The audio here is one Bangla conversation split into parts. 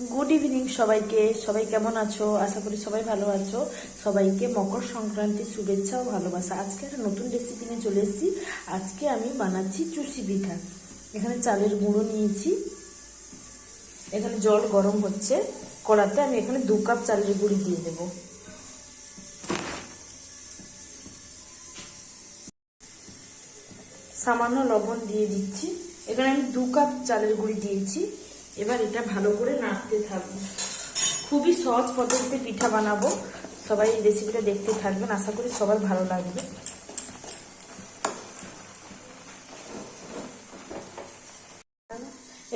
গুড ইভিনিং সবাইকে। সবাই কেমন আছো? আশা করি সবাই ভালো আছো। সবাইকে মকর সংক্রান্তির শুভেচ্ছা ও ভালোবাসা। আজকে একটা নতুন রেসিপি নিয়ে চলে এসেছি। আজকে আমি বানাচ্ছি চুষি পিঠা। এখানে চালের গুঁড়ো নিয়েছি। এখানে জল গরম হচ্ছে। কড়াতে আমি এখানে দু কাপ চালের গুঁড়ি দিয়ে দেবো। সামান্য লবণ দিয়ে দিচ্ছি। এখানে আমি দু কাপ চালের গুঁড়ি দিয়েছি। এবার এটা ভালো করে নাড়তে থাকব। খুবই সহজ পদ্ধতিতে পিঠা বানাবো। সবাই এই রেসিপিটা দেখতে থাকবেন, আশা করি সবার ভালো লাগবে।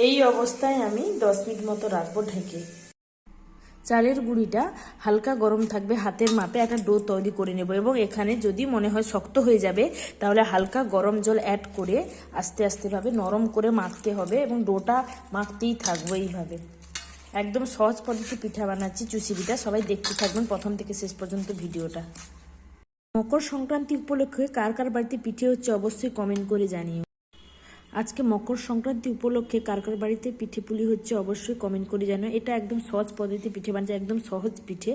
এই অবস্থায় আমি দশ মিনিট মতো রাখব ঢেকে। চালের গুঁড়িটা হালকা গরম থাকবে হাতের মাপে একটা ডো তৈরি করে নেব এবং এখানে যদি মনে হয় শক্ত হয়ে যাবে, তাহলে হালকা গরম জল অ্যাড করে আস্তে আস্তেভাবে নরম করে মাখতে হবে এবং ডোটা মাখতেই থাকব এইভাবে। একদম সহজ পদ্ধতি পিঠা বানাচ্ছি পিঠা সবাই দেখতে থাকবেন প্রথম থেকে শেষ পর্যন্ত ভিডিওটা। মকর সংক্রান্তি উপলক্ষে কার কার বাড়িতে পিঠে হচ্ছে অবশ্যই কমেন্ট করে জানিও। আজকে মকর সংক্রান্তি উপলক্ষে কার কার বাড়িতে পিঠে পুলি হচ্ছে অবশ্যই কমেন্ট করে জানাও। এটা একদম সহজ পদ্ধতি পিঠে বানাচ্ছে একদম সহজ পিঠে।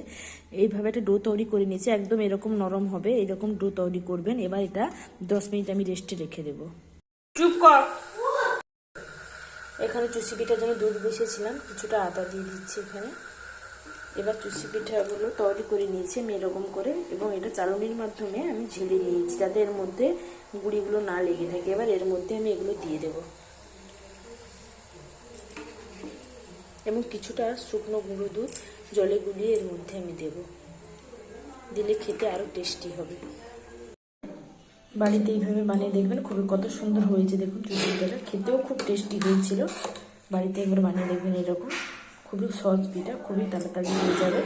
এইভাবে একটা ডো তৈরি করে নিয়েছে একদম এরকম নরম হবে এরকম ডো তৈরি করবেন। এবার এটা দশ মিনিট আমি রেস্টে রেখে দেব। চুপ কর। এখানে চুষি পিঠার জন্য দুধ বসিয়েছিলাম কিছুটা আদা দিয়ে দিচ্ছি এখানে। এবার চুষি পিঠাগুলো তৈরি করে নিয়েছি আমি এরকম করে, এবং এটা চালনির মাধ্যমে আমি ঝেলে নিয়েছি যাতে এর মধ্যে গুঁড়িগুলো না লেগে থাকে। এবার এর মধ্যে আমি এগুলো দিয়ে দেব। এবং কিছুটা শুকনো গুঁড়ো দুধ জলে গুলিয়ে এর মধ্যে আমি দেব। দিলে খেতে আরও টেস্টি হবে। বাড়িতে এইভাবে বানিয়ে দেখবেন, খুবই কত সুন্দর হয়েছে। দেখুন চুষি পিঠাটা খেতেও খুব টেস্টি হয়েছিল। বাড়িতে একবার বানিয়ে দেখবেন এরকম। খুবই সহজ পিঠা খুবই তাড়াতাড়ি হয়ে যাবে।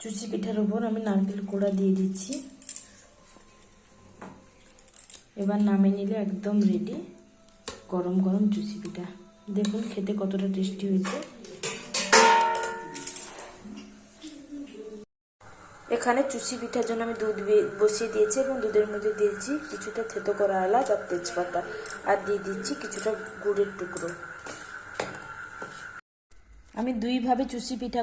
চুচি পিঠার উপর আমি নারকেল কোড়া দিয়ে দিচ্ছি। এবার নামে নিলে একদম রেডি গরম গরম চুচি পিঠা। দেখুন খেতে কতটা টেস্টি হয়েছে। এখানে চুষি পিঠার জন্য আমি দুধ বসিয়ে দিয়েছি এবং দুধের মধ্যে দিয়েছি কিছুটা থেতো করা এলাচ আর তেজপাতা। আর দিয়ে দিচ্ছি কিছুটা গুড়ের টুকরো। আমি দুইভাবে চুষি পিঠা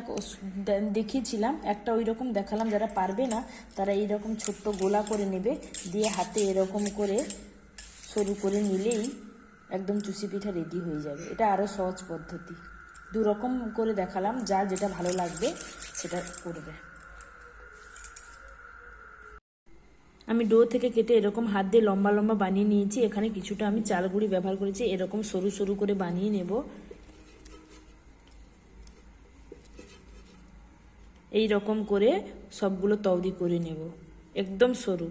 দেখিয়েছিলাম। একটা ওই রকম দেখালাম, যারা পারবে না, তারা এই রকম ছোট্ট গোলা করে নেবে, দিয়ে হাতে এরকম করে সরু করে নিলেই একদম চুষি পিঠা রেডি হয়ে যাবে। এটা আরও সহজ পদ্ধতি। দু রকম করে দেখালাম যার যেটা ভালো লাগবে, সেটা করবে। আমি ডো থেকে কেটে এরকম হাত দিয়ে লম্বা লম্বা বানিয়ে নিয়েছি। এখানে কিছুটা আমি চাল গুঁড়ি ব্যবহার করেছি। এরকম সরু সরু করে বানিয়ে নেব। এই রকম করে সবগুলো তৈরি করে নেব। একদম সরু।